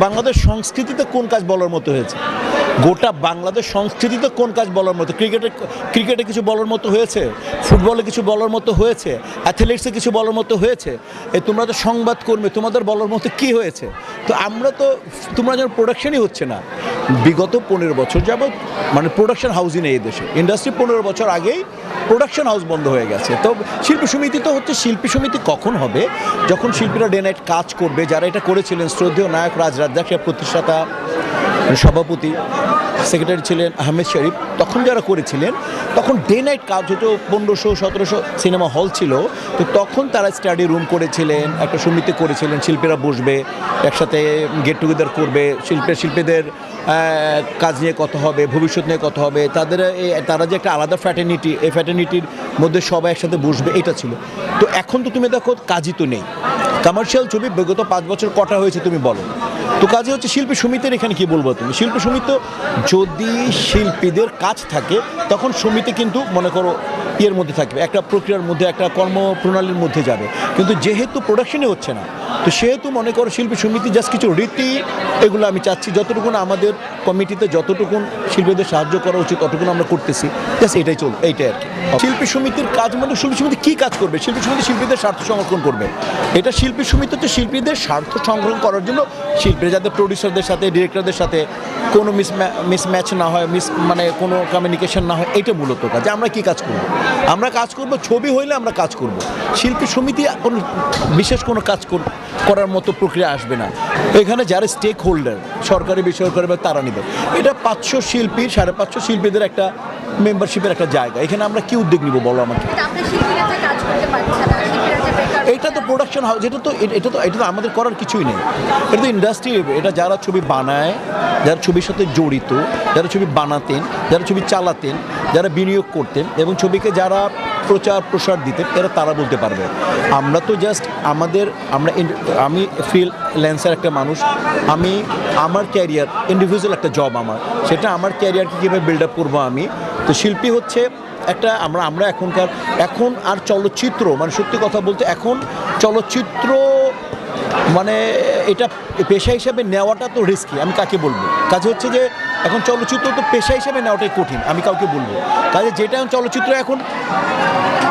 বাংলাদেশ সংস্কৃতিতে কোন কাজ বলার মতো হয়েছে? গোটা বাংলাদেশ সংস্কৃতিতে কোন কাজ বলার মতো? ক্রিকেটে ক্রিকেটে কিছু বলার মতো হয়েছে? ফুটবলে কিছু বলার মতো হয়েছে? অ্যাথলেটিক্সে কিছু বলার মতো হয়েছে? এ তোমরা তো সংবাদ কর্মী তোমাদের বলার মতো কি হয়েছে? তো আমরা তো, তোমরা যেন প্রোডাকশনই হচ্ছে না। বিগত পনেরো বছর যাবৎ মানে প্রোডাকশন হাউসই নেই এই দেশে। ইন্ডাস্ট্রি পনেরো বছর আগেই প্রোডাকশন হাউস বন্ধ হয়ে গেছে। তো শিল্প সমিতি তো হচ্ছে, শিল্পী সমিতি কখন হবে? যখন শিল্পীরা ডে নাইট কাজ করবে, যারা এটা করেছিলেন, শ্রদ্ধেয় নায়ক রাজ রাজ্জাক প্রতিষ্ঠাতা, সভাপতি সেক্রেটারি ছিলেন আহমেদ শরীফ, তখন যারা করেছিলেন, তখন ডে নাইট কাজ হতো, পনেরোশো, সতেরোশো সিনেমা হল ছিল, তো তখন তারা স্টাডি রুম করেছিলেন, একটা সমিতি করেছিলেন, শিল্পীরা বসবে, একসাথে গেট টুগেদার করবে শিল্পের শিল্পীদের কাজ নিয়ে কত হবে, ভবিষ্যৎ নিয়ে কত হবে। তাদের তারা যে একটা আলাদা ফ্যাটার্নিটি এই ফ্যাটার্নিটির মধ্যে সবাই একসাথে বসবে, এটা ছিল। তো এখন তো তুমি দেখো, কাজই তো নেই। কমার্শিয়াল ছবি বিগত পাঁচ বছর কটা হয়েছে তুমি বলো। তো কাজে হচ্ছে শিল্পী সমিতির এখানে কি বলব তুমি? শিল্পী সমিতি যদি শিল্পীদের কাজ থাকে, তখন সমিতি কিন্তু মনে করো ইয়ের মধ্যে থাকবে, একটা প্রক্রিয়ার মধ্যে, একটা কর্মপ্রণালীর মধ্যে যাবে। কিন্তু যেহেতু প্রোডাকশনই হচ্ছে না তো সেহেতু মনে করো শিল্পী সমিতি জাস্ট কিছু রীতি, এগুলো আমি চাচ্ছি যতটুকু আমাদের কমিটিতে যতটুকুন শিল্পীদের সাহায্য করা উচিত, ততটুকুন আমরা করতেছি। জাস্ট এটাই চল, এইটাই আর কি। শিল্পী সমিতির কাজ মানে শিল্পী সমিতি কী কাজ করবে? শিল্পী সমিতি শিল্পীদের স্বার্থ সংরক্ষণ করবে। এটা শিল্পী সমিতি হচ্ছে শিল্পীদের স্বার্থ সংরক্ষণ করার জন্য শিল্পীরা যাতে প্রডিউসারদের সাথে ডিরেক্টরদের সাথে কোনো মিস মিসম্যাচ না হয় মিস মানে কোনো কমিউনিকেশন না হয় এটা মূলত কাজ। আমরা কি কাজ করব? আমরা কাজ করব, ছবি হইলে আমরা কাজ করব। শিল্পী সমিতি কোনো বিশেষ কোনো কাজ কর- করার মতো প্রক্রিয়া আসবে না। এখানে যারা স্টেক হোল্ডার সরকারি, বেসরকারি বা তারা নেবে। এটা পাঁচশো শিল্পী, সাড়ে পাঁচশো শিল্পীদের একটা মেম্বারশিপের একটা জায়গা। এখানে আমরা কি উদ্যোগ নিব বলো আমাকে? প্রোডাকশন হাউস এটা তো এটা তো এটা তো আমাদের করার কিছুই নেই। এটা তো ইন্ডাস্ট্রি এটা যারা ছবি বানায়, যারা ছবির সাথে জড়িত, যারা ছবি বানাতেন, যারা ছবি চালাতেন, যারা বিনিয়োগ করতেন এবং ছবিকে যারা প্রচার প্রসার দিতেন, এরা তারা বলতে পারবে। আমরা তো জাস্ট আমাদের আমরা আমি ফ্রি ল্যান্সার একটা মানুষ, আমি আমার ক্যারিয়ার ইন্ডিভিজুয়াল একটা জব আমার। সেটা আমার ক্যারিয়ারকে কীভাবে বিল্ড আপ করব আমি? তো শিল্পী হচ্ছে একটা আমরা আমরা এখনকার এখন আর চলচ্চিত্র মানে সত্যি কথা বলতে এখন চলচ্চিত্র মানে এটা পেশা হিসাবে নেওয়াটা তো রিস্কি আমি কাকে বলব? কাজে হচ্ছে যে, এখন চলচ্চিত্র তো পেশা হিসাবে নেওয়াটাই কঠিন, আমি কাউকে বলব। কাজে যেটা চলচ্চিত্র এখন,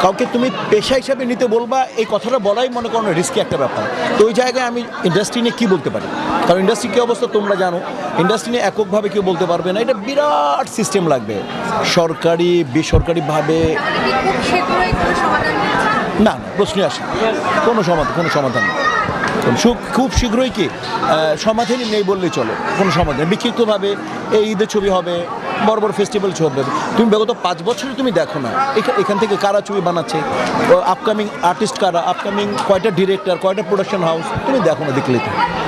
কাউকে তুমি পেশা হিসাবে নিতে বলবা, এই কথাটা বলাই মনে করো রিস্কি একটা ব্যাপার। তো ওই জায়গায় আমি ইন্ডাস্ট্রি নিয়ে কী বলতে পারি? কারণ ইন্ডাস্ট্রি কী অবস্থা তোমরা জানো ইন্ডাস্ট্রি নিয়ে এককভাবে কেউ বলতে পারবে না, এটা বিরাট সিস্টেম লাগবে। সরকারি, বেসরকারিভাবে না না প্রশ্নই আসে কোনো সমাধান কোনো সমাধান নেই। সুখ, খুব শীঘ্রই কি সমাধানই নেই বললেই চলো। কোনো সমাধান বিক্ষিপ্তভাবে এই ঈদের ছবি হবে বড় বড় ফেস্টিভ্যাল ছবি হবে। তুমি বিগত পাঁচ বছরে তুমি দেখো না। এখা- এখান থেকে কারা ছবি বানাচ্ছে? আপকামিং আর্টিস্ট কারা? আপকামিং কয়টা ডিরেক্টর কয়টা প্রোডাকশন হাউস তুমি দেখো না দেখলে তো।